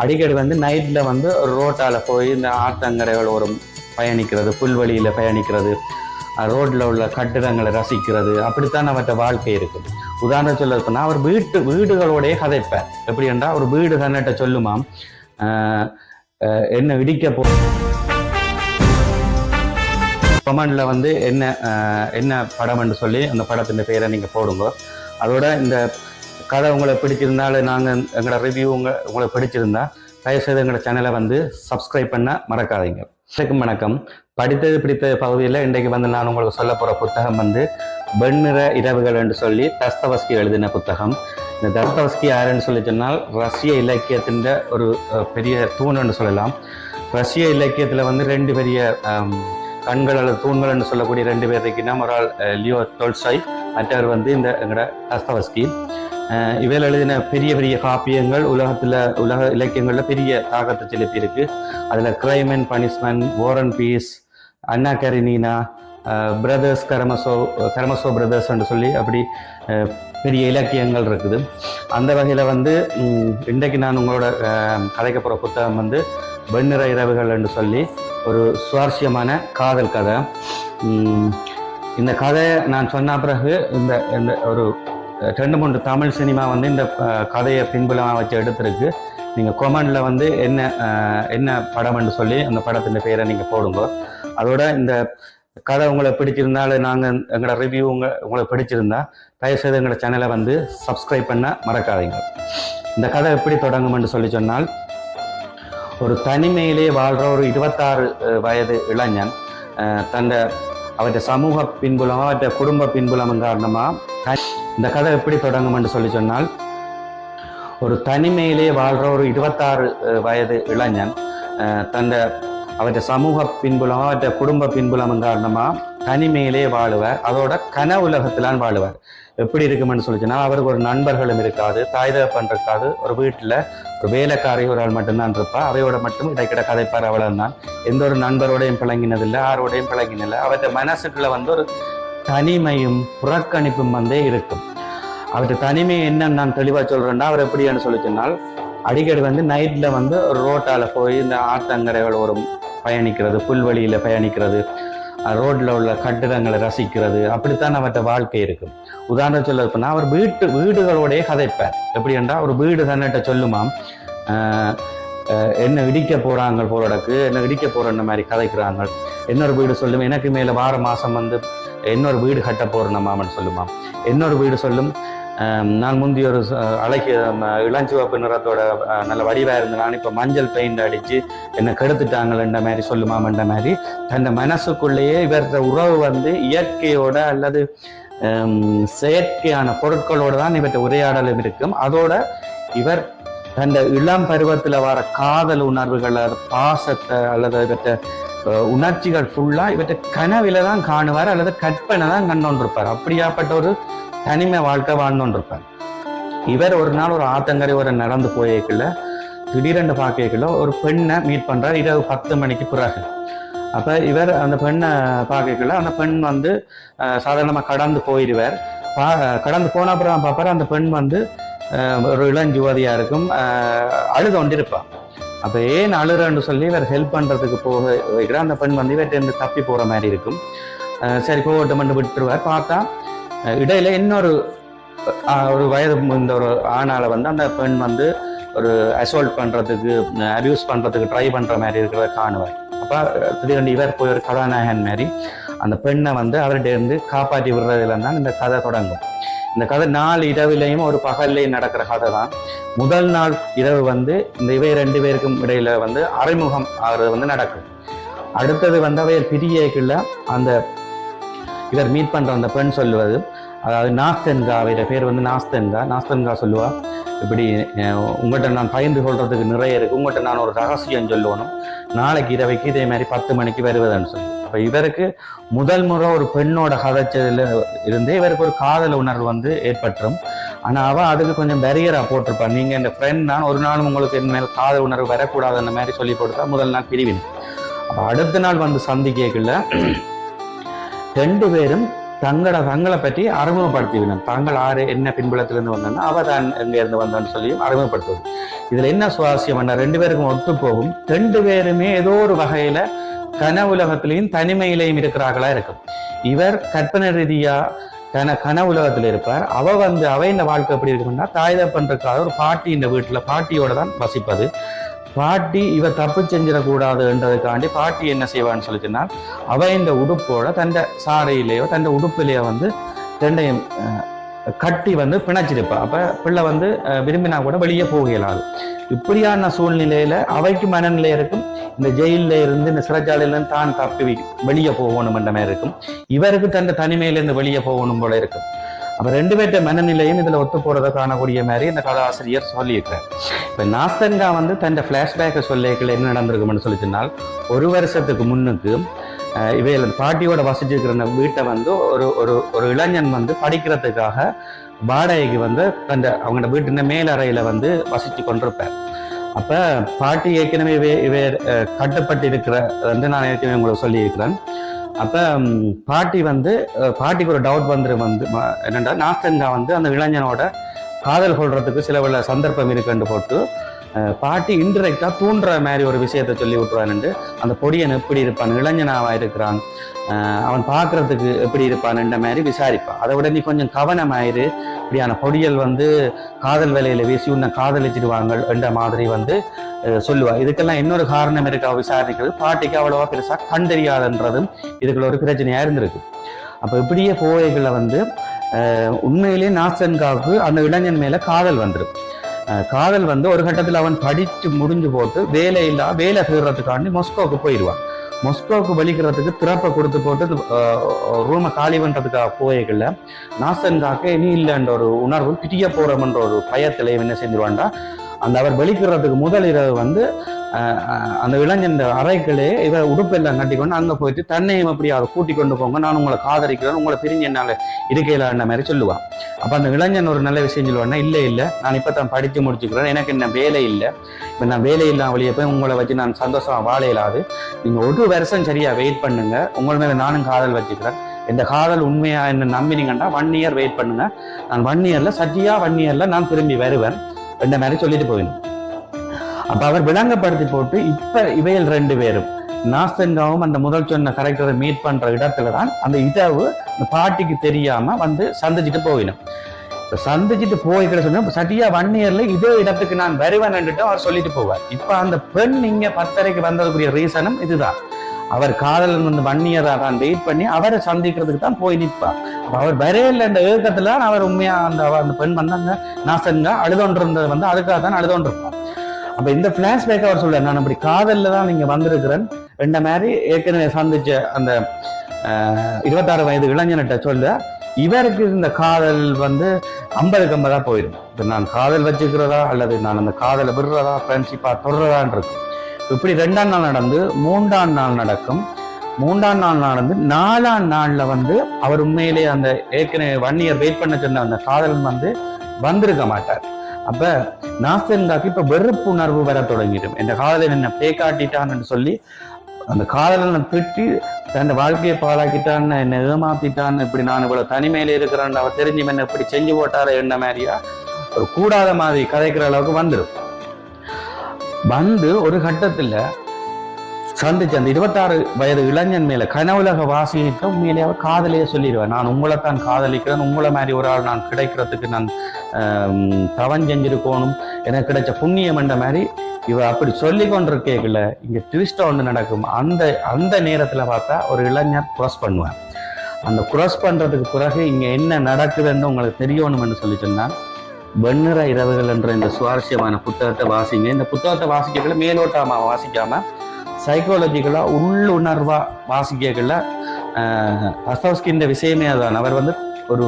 அடிக்கடி வந்து நைட்டில் வந்து ஒரு ரோட்டால் போய் இந்த ஆத்தங்கரைகள் ஒரு பயணிக்கிறது புல்வெளியில் பயணிக்கிறது ரோட்டில் உள்ள கட்டிடங்களை ரசிக்கிறது. அப்படித்தான் அவற்ற வாழ்க்கை இருக்குது. உதாரணம் சொல்ல போனால் அவர் வீட்டு வீடுகளோடைய கதைப்பார். எப்படி என்றால் ஒரு வீடு தன்னிட்ட சொல்லுமாம் ஆஹ் என்ன இடிக்க போ கமெண்டில் வந்து என்ன என்ன என்ன படம்னு சொல்லி அந்த படத்தின் பேரை நீங்கள் போடுங்க. அதோட இந்த கதை உங்களை பிடிச்சிருந்தாலும் நாங்கள் எங்களோட ரிவ்யூ உங்களை உங்களை பிடிச்சிருந்தா தயவுசெய்து எங்களோட சேனலை வந்து சப்ஸ்கிரைப் பண்ண மறக்காதீங்க. வணக்கம் வணக்கம். படித்தது பிடித்த பகுதியில் இன்றைக்கு வந்து நான் உங்களுக்கு சொல்ல போகிற புத்தகம் வந்து வெண்ணிற இரவுகள் என்று சொல்லி தஸ்தவஸ்கி எழுதின புத்தகம். இந்த தஸ்தவஸ்கி யாருன்னு சொல்லி சொன்னால் ரஷ்ய இலக்கியத்தின் ஒரு பெரிய தூணுன்னு சொல்லலாம். ரஷ்ய இலக்கியத்தில் வந்து ரெண்டு பெரிய கண்கள் அல்லது தூண்கள் என்று சொல்லக்கூடிய ரெண்டு பேர் இருக்கின்னா ஒரு ஆள் லியோ டோல்சாய் மற்றவர் வந்து இந்த எங்களோட தஸ்தவஸ்கி. இவையில் இவர் எழுதின பெரிய பெரிய காப்பியங்கள் உலகத்தில் உலக இலக்கியங்களில் பெரிய தாக்கத்தை செலுத்தி இருக்கு அதில் crime and punishment war and peace Anna Karenina brothers Karamazov Karamazov பிரதர்ஸ்ன்னு சொல்லி அப்படி பெரிய இலக்கியங்கள் இருக்குது. அந்த வகையில் வந்து இன்றைக்கு நான் உங்களோட அஹ், கதைக்க போகிற புத்தகம் வந்து வெண்ணிற இரவுகள் என்று சொல்லி ஒரு சுவாரஸ்யமான காதல் கதை. இந்த கதையை நான் சொன்ன பிறகு இந்த இந்த ஒரு ரெண்டு மூன்று தமிழ் சினிமா வந்து இந்த கதையை பின்புலமாக வச்சு எடுத்திருக்கு. நீங்கள் கொமெண்டில் வந்து என்ன என்ன படம்னு சொல்லி அந்த படத்தின் பேரை நீங்கள் போடுங்க. அதோட இந்த கதை உங்களை பிடிச்சிருந்தாலும் நாங்கள் எங்களோட ரிவ்யூ உங்கள் உங்களை பிடிச்சிருந்தா தயவுசெய்து எங்களோட சேனலை வந்து சப்ஸ்கிரைப் பண்ண மறக்காதீங்க. இந்த கதை எப்படி தொடங்கும்னு சொல்லி சொன்னால் ஒரு தனிமையிலே வாழ்கிற ஒரு இருபத்தாறு வயது இளைஞன் தன்னை அவற்றை சமூக பின்புலம் அவற்றை குடும்ப பின்புலம் காரணமாக இந்த கதை எப்படி தொடங்கும் என்று சொல்லி சொன்னால் ஒரு தனிமையிலே வாழ்கிற ஒரு இருபத்தாறு வயது இளைஞன் தந்த அவற்றை சமூக பின்புலம் அவற்றை குடும்ப பின்புலம் காரணமாக தனிமையிலே வாழுவார். அதோட கன உலகத்திலான் வாழுவார். எப்படி இருக்குமென்னு சொல்லி சொன்னால் அவருக்கு ஒரு நண்பர்களும் இருக்காது தாய் தகப்பன் இருக்காது. ஒரு வீட்டில் ஒரு வேலைக்காரி ஒரு ஆள் மட்டும்தான் இருப்பா. அவையோட மட்டும் இடைக்கிட கதைப்பார் அவ்வளவுதான் எந்த ஒரு நண்பரோடையும் பிளங்கினதில்லை யாரோடையும் பிளங்கினதில்லை அவற்றை மனசுக்குள்ள வந்து ஒரு தனிமையும் புறக்கணிப்பும் வந்தே இருக்கும். அவருடைய தனிமை என்னன்னு நான் தெளிவாக சொல்கிறேன்னா அவர் எப்படின்னு சொல்லி சொன்னால் அடிக்கடி வந்து நைட்டில் வந்து ஒரு ரோட்டால் போய் இந்த ஆத்தங்கரைகள் ஒரு பயணிக்கிறது புல்வெளியில் பயணிக்கிறது ரோட்டில் உள்ள கட்டிடங்களை ரசிக்கிறது அப்படித்தான் அவற்றை வாழ்க்கை இருக்கும். உதாரணம் சொல்ல போனால் அவர் வீட்டு வீடுகளோடய கதைப்பார். எப்படி என்றால் ஒரு வீடு தன்னிட்ட சொல்லுமாம் ஆஹ் என்ன இடிக்க போகிறாங்க போலடக்கு என்ன இடிக்க போகிறன்ற மாதிரி கதைக்கிறாங்க. இன்னொரு வீடு சொல்லும் எனக்கு மேலே வார மாதம் வந்து இன்னொரு வீடு கட்ட போகிற மாமன் சொல்லுமாம் இன்னொரு வீடு சொல்லும். நான் முந்தி ஒரு அழகிய இளஞ்சிவப்பு நிறத்தோட நல்ல வடிவாக இருந்தேன். நான் இப்போ மஞ்சள் பெயிண்ட் அடித்து என்னை கெடுத்துட்டாங்கன்ற மாதிரி சொல்லுமாமன்ற மாதிரி. தன் மனசுக்குள்ளேயே இவர உறவு வந்து இயற்கையோட அல்லது செயற்கையான பொருட்களோடு தான் இவற்றை உரையாடலும் இருக்கும். அதோட இவர் தன் இளம் பருவத்தில் வர காதல் உணர்வுகளை பாசத்தை அல்லது இவற்றை உணர்ச்சிகள் ஃபுல்லாக இவற்றை கனவில தான் காணுவார் அல்லது கற்பனை தான் கண்டோன்றிருப்பார். அப்படியாப்பட்ட ஒரு தனிமை வாழ்க்கை வாழ்ந்தோன்றிருப்பார். இவர் ஒரு நாள் ஒரு ஆத்தங்கரை ஒரு நடந்து போயேக்குள்ள திடீரென்று பார்க்கக்குள்ள ஒரு பெண்ணை மீட் பண்றார். இரவு பத்து மணிக்கு பிறகு. அப்ப இவர் அந்த பெண்ணை பார்க்கக்குள்ள அந்த பெண் வந்து அஹ், சாதாரணமா கடந்து போயிடுவார் பா கடந்து போன அப்புறம் பார்ப்பார் அந்த பெண் வந்து ஒரு இளஞ்சுவதியா இருக்கும் அழுது கொண்டிருப்பான் அப்போ ஏன் அழுறன்னு சொல்லி இவர் ஹெல்ப் பண்ணுறதுக்கு போக வைக்கிற அந்த பெண் வந்து இவர்கிட்ட தப்பி போகிற மாதிரி இருக்கும். சரி போகட்டும் மட்டும் விட்டுருவார். பார்த்தா இடையில இன்னொரு ஒரு வயது இந்த ஒரு ஆணால வந்து அந்த பெண் வந்து ஒரு அசால்ட் பண்ணுறதுக்கு அபியூஸ் பண்ணுறதுக்கு ட்ரை பண்ணுற மாதிரி இருக்கிறத காணுவார். அப்போ திடீர்னு இவர் போய் ஒரு கதாநாயகன் மாதிரி அந்த பெண்ணை வந்து அவர்கிட்ட இருந்து காப்பாற்றி விடுறதுல தான் இந்த கதை தொடங்கும். இந்த கதை நாலு இரவிலையும் ஒரு பகல்லையும் நடக்கிற கதை தான். முதல் நாள் இரவு வந்து இந்த இவை ரெண்டு பேருக்கும் இடையில வந்து அறைமுகம் ஆகிறது வந்து நடக்கும் அடுத்தது வந்து அவையர் பிரியக்குள்ள அந்த இவர் மீட் பண்ற அந்த பெண் சொல்லுவது. அதாவது நாஸ்தன்கா அவையோட பேர் வந்து நாஸ்தன்கா. நாஸ்தன்கா சொல்லுவா இப்படி உங்கள்கிட்ட நான் பகிர்ந்து கொள்றதுக்கு நிறைய இருக்கு. உங்கள்கிட்ட நான் ஒரு ரகசியம் சொல்லணும் நாளைக்கு இரவைக்கு இதே மாதிரி பத்து மணிக்கு வருவதுன்னு சொல்லி. அப்ப இவருக்கு முதல் முறை ஒரு பெண்ணோட கதைச்சதுல இருந்தே இவருக்கு ஒரு காதல் உணர்வு வந்து ஏற்பட்டுரும். ஆனா அவ அதுக்கு கொஞ்சம் பேரியரா போட்டிருப்பான் நீங்க இந்த ஃப்ரெண்ட் தான் ஒரு நாளும் உங்களுக்கு என் மேல் காதல் உணர்வு வரக்கூடாதுன்ற மாதிரி சொல்லி கொடுத்தா முதல் நாள் பிரிவின். அப்ப அடுத்த நாள் வந்து சந்திக்கக்குள்ள ரெண்டு பேரும் தங்களை தங்களை பற்றி அறிமுகப்படுத்திவிடும். தாங்கள் ஆறு என்ன பின்புலத்திலிருந்து வந்தோன்னா அவ தான் எங்கேருந்து வந்தான்னு சொல்லி அறிமுகப்படுத்துவது. இதில் என்ன சுவாரஸ்யம்? ரெண்டு பேருக்கும் ஒத்து போகும் ரெண்டு பேருமே ஏதோ ஒரு வகையில் கனவுலகத்திலையும் தனிமையிலையும் இருக்கிறார்களா இருக்கும். இவர் கற்பனை ரீதியா கன உலகத்தில் இருப்பார். அவ வந்து அவ இந்த வாழ்க்கை எப்படி இருக்குன்னா தாய் தப்பன்றதுக்காக ஒரு பாட்டி இந்த வீட்டில் பாட்டியோட தான் வசிப்பது. பாட்டி இவ தப்பு செஞ்சிடக்கூடாதுன்றதுக்காண்டி பாட்டி என்ன செய்வான்னு சொல்லிச்சுன்னா அவ இந்த உடுப்போட தண்ட சாரையிலேயோ தந்த உடுப்பிலேயோ வந்து ரெண்டையும் அஹ், கட்டி வந்து பிணைச்சிருப்பா. அப்ப பிள்ளை வந்து விரும்பினா கூட வெளியே போக இயலாது இப்படியான சூழ்நிலையில அவைக்கு மனநிலை இருக்கும். இந்த ஜெயில இருந்து இந்த சிறைச்சாலையில இருந்து தான் தப்பி வெளியே போகணும் என்ற மாதிரி இருக்கும். இவருக்கு தந்த தனிமையில இருந்து வெளியே போகணும் போல இருக்கும். அப்ப ரெண்டு பேர்த்த மனநிலையும் இதுல ஒத்து போறதை காணக்கூடிய மாதிரி இந்த கதாசிரியர் சொல்லியிருக்கிறார். இப்ப நாஸ்தங்கா வந்து தன் பிளாஷ்பேக்கை சொல்லிக்கல என்ன நடந்திருக்கும்னு சொல்லி சொன்னால் ஒரு வருஷத்துக்கு முன்னுக்கு இவையில் பாட்டியோட வசிச்சிருக்கிற வீட்டை வந்து ஒரு ஒரு ஒரு இளைஞன் வந்து படிக்கிறதுக்காக வாடகைக்கு வந்து அந்த அவங்களோட வீட்டின் மேலறையில் வந்து வசித்து கொண்டிருப்பேன் அப்ப பாட்டி ஏற்கனவே இவை இவை அஹ், கட்டுப்பட்டு இருக்கிற வந்து நான் ஏற்கனவே உங்களுக்கு சொல்லியிருக்கிறேன். அப்ப பாட்டி வந்து பாட்டிக்கு ஒரு டவுட் வந்துரு வந்து என்னென்னா நாஸ்தங்கா வந்து அந்த இளைஞனோட காதல் கொள்றதுக்கு சில சந்தர்ப்பம் இருக்குன்னு போட்டு பாட்டி இன்டெரக்டாக தூண்டுற மாதிரி ஒரு விஷயத்த சொல்லி விட்டுருவானுண்டு அந்த பொடியன் எப்படி இருப்பான்? இளைஞனாவாக இருக்கிறான்? அவன் பார்க்குறதுக்கு எப்படி இருப்பான்ன்ற மாதிரி விசாரிப்பான். அதை விட நீ கொஞ்சம் கவனமாயிரு. இப்படியான பொடியல் வந்து காதல் வேலையில் வீசி உன்னை காதலிச்சிடுவாங்க என்ற மாதிரி வந்து சொல்லுவா. இதுக்கெல்லாம் இன்னொரு காரணம் இருக்கா? விசாரிக்கிறது. பாட்டிக்கு அவ்வளவா பெருசா கண்டறியாதுன்றதும் இதுக்குள்ள ஒரு பிரச்சனையா இருந்திருக்கு. அப்ப இப்படியே போவைகளை வந்து உண்மையிலேயே நாசன்காவுக்கு அந்த இளைஞன் மேல காதல் வந்துடும் காதல் வந்து ஒரு கட்டத்தில் அவன் படித்து முடிஞ்சு போட்டு வேலை இல்லா வேலை செய்கிறதுக்காண்டி மொஸ்கோவுக்கு போயிடுவான் மொஸ்கோவுக்கு வலிக்கிறதுக்கு திறப்பை கொடுத்து போட்டு ரூமை காலி பண்றதுக்காக நாசன் நாசன்காக்கு இனி இல்லைன்ற ஒரு உணர்வு பிரிய போகிறோம்ன்ற ஒரு பயத்துல என்ன செஞ்சிருவான்டா? அந்த அவர் வலிக்கிறதுக்கு முதல் இரவு வந்து அந்த இளைஞன் அறைகளே இதை உடுப்பெல்லாம் கட்டிக்கொண்டு அங்க போயிட்டு தன்னையும் அப்படி அதை கூட்டி கொண்டு போங்க நான் உங்களை காதலிக்கிறேன் உங்களை பிரிஞ்சு என்னால இருக்கையிலான்ற மாதிரி சொல்லுவான் அப்ப அந்த இளைஞன் ஒரு நல்ல விஷயம் சொல்லுவான்னா இல்லை இல்லை நான் இப்ப தான் படிச்சு முடிச்சுக்கிறேன் எனக்கு என்ன வேலை இல்லை. இப்ப நான் வேலை இல்லாம வழியை போய் உங்களை வச்சு நான் சந்தோஷமாக வாழ இயலாது. நீங்க ஒரு வருஷம் சரியா வெயிட் பண்ணுங்க உங்கள் மேல நானும் காதல் வச்சுக்கிறேன். இந்த காதல் உண்மையா என்ன நம்பினீங்கன்னா ஒன் இயர் வெயிட் பண்ணுங்க. நான் ஒன் இயர்ல சத்தியா ஒன் இயர்ல நான் திரும்பி வருவேன் இந்த மாதிரி சொல்லிட்டு போயிடும். அப்ப அவர் விளங்கப்படுத்தி போட்டு இப்ப இவையில் ரெண்டு பேரும் நாஸ்தன்காவும் அந்த முதல் சொன்ன கரெக்டரை மீட் பண்ற இடத்துல தான் அந்த இதவு அந்த பாட்டிக்கு தெரியாம வந்து சந்திச்சுட்டு போயிடும் இப்ப சந்திச்சுட்டு போய்கிற சொன்னா சட்டியா ஒன் இயர்ல இதே இடத்துக்கு நான் வருவேன்னுட்டு அவர் சொல்லிட்டு போவார். இப்ப அந்த பெண் இங்க பத்தரைக்கு வந்ததுக்குரிய ரீசனும் இதுதான். அவர் காதலன் வந்து வன் இயரா தான் வெயிட் பண்ணி அவரை சந்திக்கிறதுக்கு தான் போய் நிற்பார். அவர் வரையில அந்த ஏக்கத்துல அவர் உண்மையா அந்த அந்த பெண் வந்து அந்த நாசன்கா அழுதொன்றிருந்தது வந்து அதுக்காக தான் அழுதொன்றிருப்பார் அப்ப இந்த பிளாஷ்பேக் அவர் சொல்ல நான் அப்படி காதல்ல தான் நீங்க வந்திருக்கிறேன். ரெண்ட மாதிரி ஏற்கனவே சந்திச்ச அந்த அஹ், இருபத்தாறு வயது இளைஞன்கிட்ட சொல்ல இவருக்கு இந்த காதல் வந்து ஐம்பதுக்கு ஐம்பதா போயிடும். இப்போ நான் காதல் வச்சுக்கிறதா அல்லது நான் அந்த காதலை விடுறதா ஃப்ரெண்ட்ஷிப்பா தொடர்றதான் இருக்கும். இப்படி ரெண்டாம் நாள் நடந்து மூன்றாம் நாள் நடக்கும். மூன்றாம் நாள் நடந்து நாலாம் நாள்ல வந்து அவர் உண்மையிலே அந்த ஏற்கனவே ஒன் இயர் வெயிட் பண்ண சொன்ன அந்த காதலன் வந்து வந்திருக்க மாட்டார். அப்ப நாசன்காக்கு இப்ப வெறுப்புணர்வு வர தொடங்கிடும். இந்த காதலன் என்ன பே காட்டிட்டான்னு சொல்லி அந்த காதலனை திட்டி தன் வாழ்க்கையை பாழாக்கிட்டான் என்னை ஏமாத்திட்டான்னு இப்படி நான் இவ்வளவு தனிமையில இருக்கிறேன் அவர் தெரிஞ்சு என்ன இப்படி செஞ்சு போட்டாரு என்ன மாதிரியா ஒரு கூடாத மாதிரி கதைக்கிற அளவுக்கு வந்துடும் வந்து ஒரு கட்டத்துல சந்திச்சு அந்த இருபத்தாறு வயது இளைஞன் மேல கனவுலக வாசிட்டு உண்மையிலேயே அவர் காதலையே சொல்லிடுவேன் நான் உங்களைத்தான் காதலிக்கிறேன். உங்களை மாதிரி ஒரு ஆள் நான் கிடைக்கிறதுக்கு நான் ஆம், செஞ்சிருக்கணும். எனக்கு கிடைச்ச புண்ணியம் என்ற மாதிரி இவ அப்படி சொல்லி கொண்டிருக்கேக்கல இங்க ட்விஸ்ட் ஒன்று நடக்கும். அந்த அந்த நேரத்துல பார்த்தா ஒரு இளைஞர் cross பண்ணுவேன் அந்த குரஸ் பண்றதுக்கு பிறகு இங்க என்ன நடக்குதுன்னு உங்களுக்கு தெரியணும்னு சொல்லி சொன்னால் வெண்ணிற இரவுகள் என்ற இந்த சுவாரஸ்யமான புத்தகத்தை வாசிங்க. இந்த புத்தகத்தை வாசிக்கல மேலோட்டமாக வாசிக்காம சைக்காலஜிக்கலாக உள்ளுணர்வாக வாசிக்கல அஸ்தவஸ்கின்ற விஷயமே அதான் அவர் வந்து ஒரு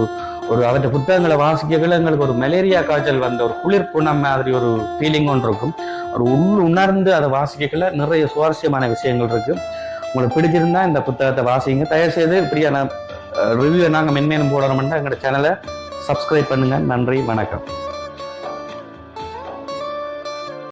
ஒரு அவற்றை புத்தகங்களை வாசிக்கல எங்களுக்கு ஒரு மலேரியா காய்ச்சல் வந்த ஒரு குளிர் குணம் மாதிரி ஒரு ஃபீலிங் ஒன்று இருக்கும். ஒரு உள் உணர்ந்து அதை வாசிக்கல நிறைய சுவாரஸ்யமான விஷயங்கள் இருக்குது உங்களுக்கு பிடிச்சிருந்தா இந்த புத்தகத்தை வாசிங்க. தயவு செய்து இப்படியான ரிவ்யூ நாங்கள் மென்மேலும் போடணும்னா எங்களோட சேனலை சப்ஸ்கிரைப் பண்ணுங்கள் நன்றி வணக்கம்.